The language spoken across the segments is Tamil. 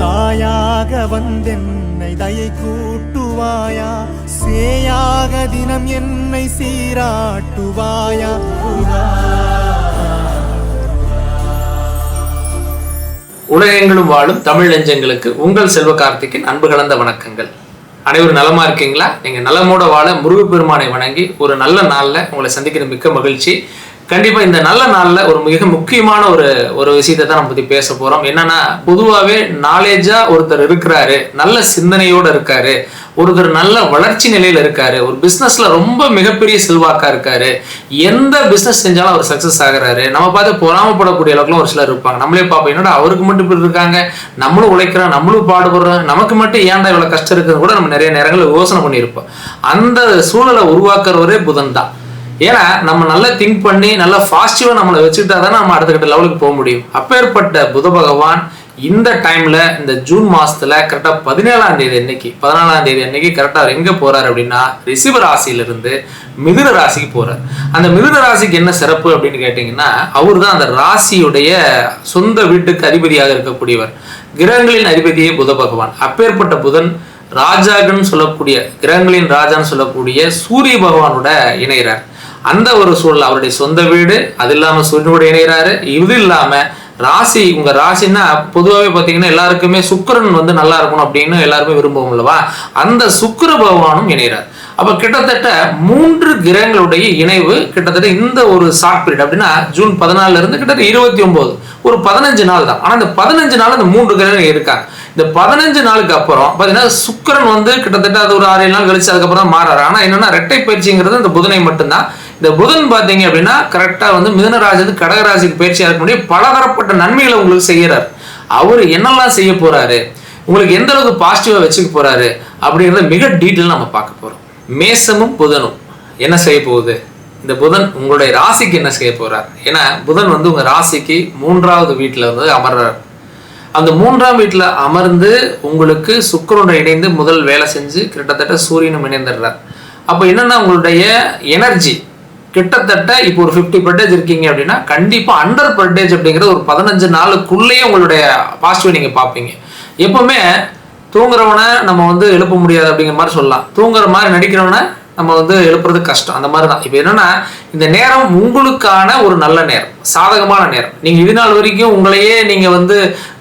தாயாக வந்தென்னை தயை கூட்டுவாயா? சேயாக தினம் என்னை சீராட்டுவாயா? உலகெங்கிலும் வாழும் தமிழ் நெஞ்சங்களுக்கு உங்கள் செல்வ கார்த்திக்கின் அன்பு கலந்த வணக்கங்கள். அனைவரும் நலமா இருக்கீங்களா? நீங்க நலமோட வாழ முருகப்பெருமானை வணங்கி ஒரு நல்ல நாள்ல உங்களை சந்திக்கிற மிக்க மகிழ்ச்சி. கண்டிப்பா இந்த நல்ல நாள்ல ஒரு மிக முக்கியமான ஒரு ஒரு விஷயத்தை தான் நம்ம பத்தி பேச போறோம். என்னன்னா பொதுவாகவே நாலேஜா ஒருத்தர் இருக்கிறாரு நல்ல சிந்தனையோட இருக்காரு ஒருத்தர் நல்ல வளர்ச்சி நிலையில இருக்காரு ஒரு பிசினஸ்ல ரொம்ப மிகப்பெரிய செல்வாக்கா இருக்காரு எந்த பிசினஸ் செஞ்சாலும் அவர் சக்சஸ் ஆகுறாரு. நம்ம பார்த்து பொறாமப்படக்கூடிய அளவுக்குலாம் ஒரு சிலர் இருப்பாங்க. நம்மளே பார்ப்போம் என்னடா அவருக்கு மட்டும் இப்படி இருக்காங்க நம்மளும் உழைக்கிறோம் நம்மளும் பாடுபடுறோம் நமக்கு மட்டும் ஏன்டா இவ்வளவு கஷ்டம் இருக்குன்னு கூட நம்ம நிறைய நேரங்களில் யோசனை பண்ணியிருப்போம். அந்த சூழலை உருவாக்குறவரே புதன் தான். ஏன்னா நம்ம நல்லா திங்க் பண்ணி நல்லா பாசிட்டிவா நம்மளை வச்சுக்கிட்டா தான் நம்ம அடுத்த கட்ட லெவலுக்கு போக முடியும். அப்பேற்பட்ட புத பகவான் இந்த டைம்ல இந்த ஜூன் மாசத்துல கரெக்டா பதினேழாம் தேதி அன்னைக்கு பதினாலாம் தேதி அன்னைக்கு கரெக்டா அவர் எங்க போறாரு அப்படின்னா ரிஷிப ராசியிலிருந்து மிதுன ராசிக்கு போறார். அந்த மிதுன ராசிக்கு என்ன சிறப்பு அப்படின்னு கேட்டீங்கன்னா அவர் தான் அந்த ராசியுடைய சொந்த வீட்டுக்கு அதிபதியாக இருக்கக்கூடியவர். கிரகங்களின் அதிபதியே புத பகவான். அப்பேற்பட்ட புதன் ராஜாகன்னு சொல்லக்கூடிய கிரகங்களின் ராஜான்னு சொல்லக்கூடிய சூரிய பகவானோட இணைகிறார் அந்த ஒரு சூழல் அவருடைய சொந்த வீடு அது இல்லாமல் சூரியனோடு இணைகிறாரு. இது இல்லாமல் ராசி உங்கள் ராசின்னா பொதுவாகவே பார்த்தீங்கன்னா எல்லாருக்குமே சுக்கிரன் வந்து நல்லா இருக்கணும் அப்படின்னு எல்லாருமே விரும்புவோம் அல்லவா? அந்த சுக்கர பகவானும் இணைகிறார். அப்போ கிட்டத்தட்ட மூன்று கிரகங்களுடைய இணைவு கிட்டத்தட்ட இந்த ஒரு ஷார்ட் பீரியட் அப்படின்னா ஜூன் பதினாலுல இருந்து கிட்டத்தட்ட இருபத்தி ஒன்பது. ஒரு பதினஞ்சு நாள் தான். ஆனால் இந்த பதினஞ்சு நாள் இந்த மூன்று கிரகங்கள் இருக்காங்க. இந்த பதினஞ்சு நாளுக்கு அப்புறம் பார்த்தீங்கன்னா சுக்கிரன் வந்து கிட்டத்தட்ட அது ஒரு ஆறு ஏழு நாள் கழிச்சு அதுக்கப்புறம் தான் மாறாரு. ஆனால் என்னன்னா ரெட்டை பயிற்சிங்கிறது இந்த புதனை மட்டும்தான். இந்த புதன் பார்த்தீங்க அப்படின்னா கரெக்டாக வந்து மிதனராஜது கடகராசிக்கு பயிற்சியாக இருக்க முடியும் பலதரப்பட்ட நன்மைகளை உங்களுக்கு செய்கிறார். அவர் என்னெல்லாம் செய்ய போகிறாரு உங்களுக்கு எந்த அளவுக்கு பாசிட்டிவாக வச்சுக்க போகிறாரு அப்படிங்கிறத மிக டீட்டெயில் நம்ம பார்க்க போகிறோம் மேசமும் புதனும் என்ன செய்ய போகுது? இந்த புதன் உங்களுடைய ராசிக்கு என்ன செய்ய போகிறார் ஏன்னா புதன் வந்து உங்கள் ராசிக்கு மூன்றாவது வீட்டில் வந்து அமர்றார். அந்த மூன்றாம் வீட்டில் அமர்ந்து உங்களுக்கு சுக்கிரனுடன் இணைந்து முதல் வேலை செஞ்சு கிட்டத்தட்ட சூரியனும் இணைந்துடுறார். அப்போ என்னென்னா உங்களுடைய எனர்ஜி கிட்டத்தட்ட இப்போ ஒரு ஃபிஃப்டி பர்டேஜ் இருக்கீங்க அப்படின்னா கண்டிப்பாக அண்டர் பர்டேஜ் அப்படிங்கிறது ஒரு பதினஞ்சு நாளுக்குள்ளேயே உங்களுடைய பாசிட்டிவ் நீங்கள் பார்ப்பீங்க. எப்பவுமே தூங்குறவனை நம்ம வந்து எழுப்ப முடியாது அப்படிங்கிற மாதிரி சொல்லலாம். தூங்குற மாதிரி நடிக்கிறவனை நம்ம வந்து எழுப்புறது கஷ்டம். அந்த மாதிரி தான் இப்போ என்னன்னா இந்த நேரம் உங்களுக்கான ஒரு நல்ல நேரம் சாதகமான நேரம். நீங்கள் இது நாள் வரைக்கும் உங்களையே நீங்கள் வந்து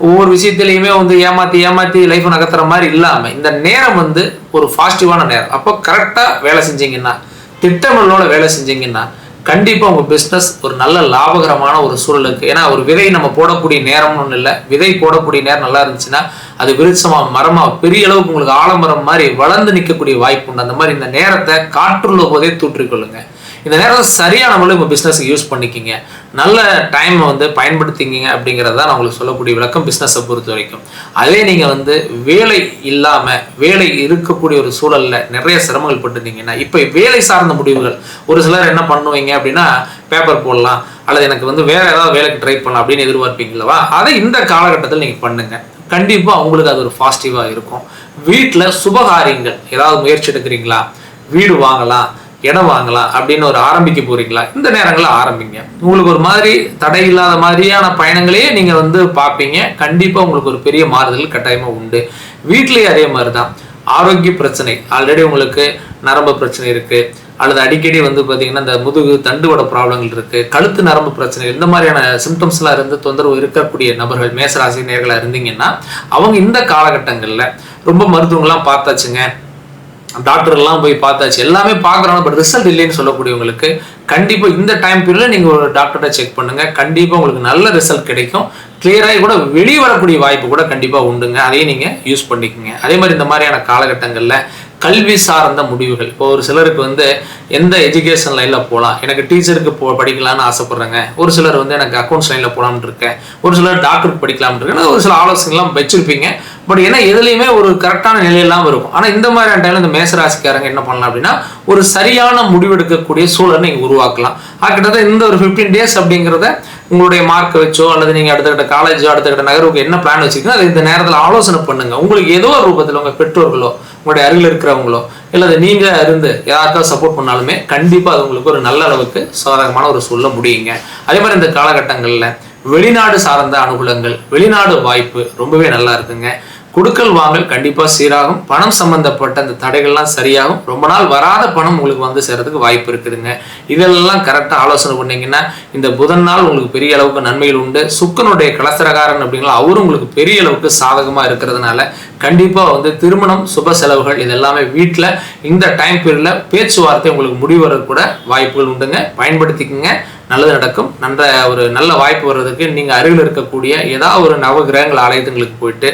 ஒவ்வொரு விஷயத்துலையுமே வந்து ஏமாத்தி ஏமாத்தி லைஃப் நகர்த்துற மாதிரி இல்லாமல் இந்த நேரம் வந்து ஒரு பாசிட்டிவான நேரம். அப்போ கரெக்டாக வேலை செஞ்சீங்கன்னா திட்டமிடலோட வேலை செஞ்சீங்கன்னா கண்டிப்பாக உங்கள் பிஸ்னஸ் ஒரு நல்ல லாபகரமான ஒரு சூழலுக்கு ஏன்னா ஒரு விதை நம்ம போடக்கூடிய நேரம்னு ஒன்றும் இல்லை. விதை போடக்கூடிய நேரம் நல்லா இருந்துச்சுன்னா அது விருட்சமாக மரமாக பெரிய அளவுக்கு உங்களுக்கு ஆலமரம் மாதிரி வளர்ந்து நிற்கக்கூடிய வாய்ப்பு உண்டு. அந்த மாதிரி இந்த நேரத்தை காற்றுள்ள போதே தூற்றிக்கொள்ளுங்கள் இந்த நேரம் சரியான முறையில் உங்கள் பிஸ்னஸுக்கு யூஸ் பண்ணிக்கிங்க. நல்ல டைமை வந்து பயன்படுத்திக்கிங்க அப்படிங்கிறது தான் நான் உங்களுக்கு சொல்லக்கூடிய விளக்கம் பிஸ்னஸை பொறுத்த வரைக்கும். அதே நீங்கள் வந்து வேலை இல்லாமல் வேலை இருக்கக்கூடிய ஒரு சூழலில் நிறைய சிரமங்கள் பட்டுருந்தீங்கன்னா இப்போ வேலை சார்ந்த முடிவுகள் ஒரு சிலர் என்ன பண்ணுவீங்க அப்படின்னா பேப்பர் போடலாம் அல்லது எனக்கு வந்து வேற ஏதாவது வேலைக்கு ட்ரை பண்ணலாம் அப்படின்னு எதிர்பார்ப்பீங்களவா அதை இந்த காலகட்டத்தில் நீங்கள் பண்ணுங்கள் கண்டிப்பாக அவங்களுக்கு அது ஒரு பாசிட்டிவாக இருக்கும். வீட்டில் சுபகாரியங்கள் ஏதாவது முயற்சி எடுக்கிறீங்களா? வீடு வாங்கலாம் இடம் வாங்கலாம் அப்படின்னு ஒரு ஆரம்பிக்க போறீங்களா? இந்த நேரங்களில் ஆரம்பிங்க. உங்களுக்கு ஒரு மாதிரி தடை இல்லாத மாதிரியான பயணங்களையே நீங்க வந்து பார்ப்பீங்க. கண்டிப்பா உங்களுக்கு ஒரு பெரிய மாறுதல் கட்டாயமா உண்டு. வீட்லேயே அதே மாதிரி தான் ஆரோக்கிய பிரச்சனை. ஆல்ரெடி உங்களுக்கு நரம்பு பிரச்சனை இருக்கு. அல்லது அடிக்கடி வந்து பார்த்தீங்கன்னா இந்த முதுகு தண்டுவட ப்ராப்ளங்கள் இருக்கு. கழுத்து நரம்பு பிரச்சனை. இந்த மாதிரியான சிம்டம்ஸ்லாம் இருந்து தொந்தரவு இருக்கக்கூடிய நபர்கள் மேசராசி நேர்களாக இருந்தீங்கன்னா அவங்க இந்த காலகட்டங்களில் ரொம்ப மருத்துவங்கள்லாம் பார்த்தாச்சுங்க. டாக்டர் எல்லாம் போய் பார்த்தாச்சு. எல்லாமே பார்க்குறோம் பட் ரிசல்ட் இல்லைன்னு சொல்லக்கூடியவங்களுக்கு கண்டிப்பாக இந்த டைம் பீரியடில் நீங்கள் ஒரு டாக்டர்கிட்ட செக் பண்ணுங்கள் கண்டிப்பாக உங்களுக்கு நல்ல ரிசல்ட் கிடைக்கும். கிளியராகி கூட வெளியே வரக்கூடிய வாய்ப்பு கூட கண்டிப்பாக உண்டுங்க. அதையும் நீங்கள் யூஸ் பண்ணிக்கோங்க. அதே மாதிரி இந்த மாதிரியான காலகட்டங்களில் கல்வி சார்ந்த முடிவுகள். இப்போ ஒரு சிலருக்கு வந்து எந்த எஜுகேஷன் லைனில் போகலாம் எனக்கு டீச்சருக்கு போ படிக்கலாம்னு ஆசைப்பட்றேங்க. ஒரு சிலர் வந்து எனக்கு அக்கௌண்ட்ஸ் லைனில் போகலாம்னு இருக்கேன். ஒரு சிலர் டாக்டருக்கு படிக்கலாம்னு இருக்கேன். ஒரு சில ஆலோசனைலாம் வச்சிருப்பீங்க. பட் ஏன்னா எதுலேயுமே ஒரு கரெக்டான நிலையெல்லாம் இருக்கும். ஆனால் இந்த மாதிரியான டைமில் இந்த மேசராசிக்காரங்க என்ன பண்ணலாம் அப்படின்னா ஒரு சரியான முடிவெடுக்கக்கூடிய சூழலை நீங்கள் உருவாக்கலாம். கிட்டத்தட்ட இந்த ஒரு ஃபிஃப்டீன் டேஸ் அப்படிங்கிறத உங்களுடைய மார்க்கை வச்சோ அல்லது நீங்கள் அடுத்தக்கட்ட காலேஜோ அடுத்தக்கட்ட நகர்வுக்கு என்ன பிளான் வச்சுக்கோ அதை இந்த நேரத்தில் ஆலோசனை பண்ணுங்க. உங்களுக்கு ஏதோ ஒரு ரூபத்தில் உங்கள் பெற்றோர்களோ உங்களுடைய அருகில் இருக்கிறவங்களோ இல்லை நீங்கள் இருந்து யாருக்காவது சப்போர்ட் பண்ணாலுமே கண்டிப்பாக அது உங்களுக்கு ஒரு நல்ல அளவுக்கு சாதகமான ஒரு சொல்ல முடியுங்க. அதே மாதிரி இந்த காலகட்டங்களில் வெளிநாடு சார்ந்த அனுகூலங்கள் வெளிநாடு வாய்ப்பு ரொம்பவே நல்லா இருக்குங்க. கொடுக்கல் வாங்கல் கண்டிப்பாக சீராகும். பணம் சம்மந்தப்பட்ட அந்த தடைகள்லாம் சரியாகும். ரொம்ப நாள் வராத பணம் உங்களுக்கு வந்து சேரத்துக்கு வாய்ப்பு இருக்குதுங்க. இதெல்லாம் கரெக்டாக ஆலோசனை பண்ணிங்கன்னா இந்த புதன் நாள் உங்களுக்கு பெரிய அளவுக்கு நன்மைகள் உண்டு. சுக்கனுடைய கலசரகாரன் அப்படிங்களா அவரும் உங்களுக்கு பெரிய அளவுக்கு சாதகமாக இருக்கிறதுனால கண்டிப்பாக வந்து திருமணம் சுப செலவுகள் இது எல்லாமே வீட்டில் இந்த டைம் பீரியடில் பேச்சுவார்த்தை உங்களுக்கு முடிவு கூட வாய்ப்புகள் உண்டுங்க. பயன்படுத்திக்கங்க. நல்லது நடக்கும். நல்ல ஒரு நல்ல வாய்ப்பு வர்றதுக்கு நீங்கள் அருகில் இருக்கக்கூடிய ஏதாவது ஒரு நவகிரகங்கள் ஆலயத்துங்களுக்கு போயிட்டு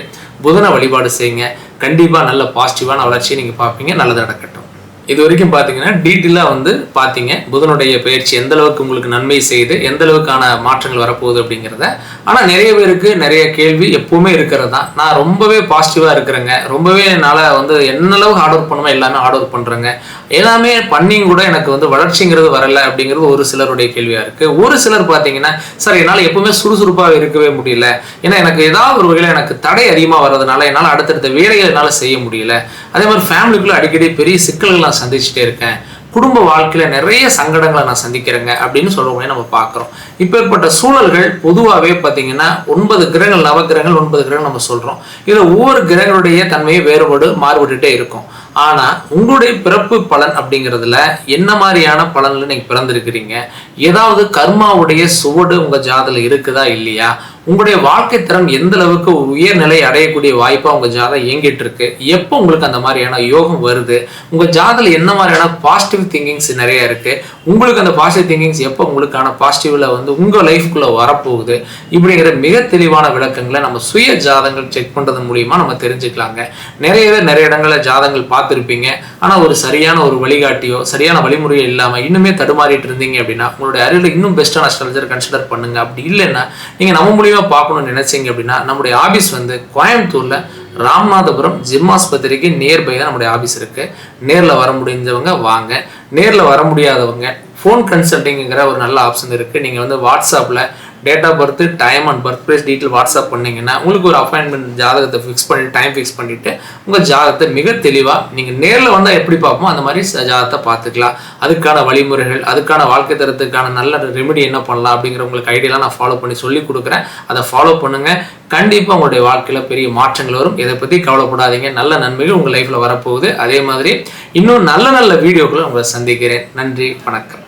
புதனை வழிபாடு செய்யுங்க. கண்டிப்பாக நல்ல பாசிட்டிவான வளர்ச்சியை நீங்கள் பார்ப்பீங்க. நல்லது நடக்கட்டும். இது வரைக்கும் பார்த்தீங்கன்னா டீட்டெயிலாக வந்து பார்த்தீங்க புதனுடைய பயிற்சி எந்த அளவுக்கு உங்களுக்கு நன்மை செய்து எந்த அளவுக்கான மாற்றங்கள் வரப்போகுது அப்படிங்கிறத. ஆனால் நிறைய பேருக்கு நிறைய கேள்வி எப்பவுமே இருக்கிறது தான். நான் ரொம்பவே பாசிட்டிவாக இருக்கிறேங்க. ரொம்பவே என்னால் வந்து என்ன அளவுக்கு ஹார்ட் ஒர்க் பண்ணுமோ எல்லாமே ஹார்ட் ஒர்க் பண்ணுறேங்க எல்லாமே பண்ணியும் கூட எனக்கு வந்து வளர்ச்சிங்கிறது வரல அப்படிங்கிறது ஒரு சிலருடைய கேள்வியாக இருக்குது ஒரு சிலர் பார்த்தீங்கன்னா சார் என்னால் எப்பவுமே சுறுசுறுப்பாக இருக்கவே முடியல. ஏன்னா எனக்கு ஏதாவது ஒரு வகையில் எனக்கு தடை அதிகமாக வர்றதுனால என்னால் அடுத்தடுத்த வேலைகள் என்னால் செய்ய முடியல. அதே மாதிரி ஃபேமிலிக்குள்ளே அடிக்கடி பெரிய சிக்கல்கள் நான் சந்திச்சுட்டே இருக்கேன். குடும்ப வாழ்க்கையில நிறைய சங்கடங்களை நான் சந்திக்கிறேங்க அப்படின்னு சொல்றவங்க நம்ம பார்க்குறோம். இப்பேற்பட்ட சூழல்கள் பொதுவாகவே பார்த்தீங்கன்னா ஒன்பது கிரகங்கள் நவகிரகங்கள் ஒன்பது கிரகங்கள் நம்ம சொல்றோம். இதில் ஒவ்வொரு கிரகங்களுடைய தன்மையை வேறுபாடு மாறுபட்டுட்டே இருக்கும். ஆனா உங்களுடைய பிறப்பு பலன் அப்படிங்கிறதுல என்ன மாதிரியான பலன்ல நீங்க பிறந்திருக்கிறீங்க? ஏதாவது கர்மாவுடைய சுவடு உங்க ஜாதில் இருக்குதா இல்லையா? உங்களுடைய வாழ்க்கை தரம் எந்த அளவுக்கு உயர்நிலை அடையக்கூடிய வாய்ப்பா உங்க ஜாதகம் இயங்கிட்டு இருக்கு எப்போ உங்களுக்கு அந்த மாதிரியான யோகம் வருது? உங்க ஜாதல என்ன மாதிரியான பாசிட்டிவ் திங்கிங்ஸ் நிறைய இருக்கு? உங்களுக்கு அந்த பாசிட்டிவ் திங்கிங்ஸ் எப்போ உங்களுக்கான பாசிட்டிவ்ல வந்து உங்க லைஃப்குள்ள வரப்போகுது? இப்படிங்கிற மிக தெளிவான விளக்கங்களை நம்ம சுய ஜாதங்கள் செக் பண்றது மூலியமா நம்ம தெரிஞ்சுக்கலாங்க. நிறைய நிறைய இடங்கள்ல ஜாதங்கள் பார்த்துருப்பீங்க. ஆனா ஒரு சரியான ஒரு வழிகாட்டியோ சரியான வழிமுறையோ இல்லாம இன்னுமே தடுமாறிட்டு இருந்தீங்க அப்படின்னா உங்களுடைய அறிவில் இன்னும் பெஸ்ட்டான அஸ்ட்ராலஜர் கன்சிடர் பண்ணுங்க. அப்படி இல்லைன்னா நீங்க நம்ம மூலியம் பார்க்கணும்னு நினைச்சீங்க அப்படின்னா நம்முடைய ஆபீஸ் வந்து கோயம்புத்தூர்ல ராமநாதபுரம் ஜிம் ஆஸ்பத்திரிக்கு நியர்பை தான் நம்முடைய ஆபீஸ் இருக்கு. நேர்ல வர முடிஞ்சவங்க வாங்க. நேர்ல வர முடியாதவங்க ஃபோன் கன்சல்டிங்கிற ஒரு நல்ல ஆப்ஷன் இருக்கு. நீங்கள் வந்து வாட்ஸ்அப்ல date of birth time and birth place detail WhatsApp பண்ணீங்கன்னா உங்களுக்கு ஒரு அப்பாயின்மெண்ட் ஜாதகத்தை ஃபிக்ஸ் பண்ணி டைம் ஃபிக்ஸ் பண்ணிட்டு உங்கள் ஜாதகத்தை மிக தெளிவாக நீங்கள் நேரில் வந்தால் எப்படி பார்ப்போம் அந்த மாதிரி ஜாதகத்தை பார்த்துக்கலாம். அதுக்கான வழிமுறைகள் அதுக்கான வாழ்க்கை தரத்துக்கான நல்ல ரெமெடி என்ன பண்ணலாம் அப்படிங்கிற உங்களுக்கு ஐடியாலாம் நான் ஃபாலோ பண்ணி சொல்லி கொடுக்குறேன். அதை ஃபாலோ பண்ணுங்கள் கண்டிப்பாக உங்களுடைய வாழ்க்கையில் பெரிய மாற்றங்கள் வரும். இதை பற்றி கவலைப்படாதீங்க. நல்ல நன்மைகள் உங்கள் லைஃப்பில் வரப்போகுது. அதே மாதிரி இன்னும் நல்ல நல்ல வீடியோக்களை உங்களை சந்திக்கிறேன். நன்றி வணக்கம்.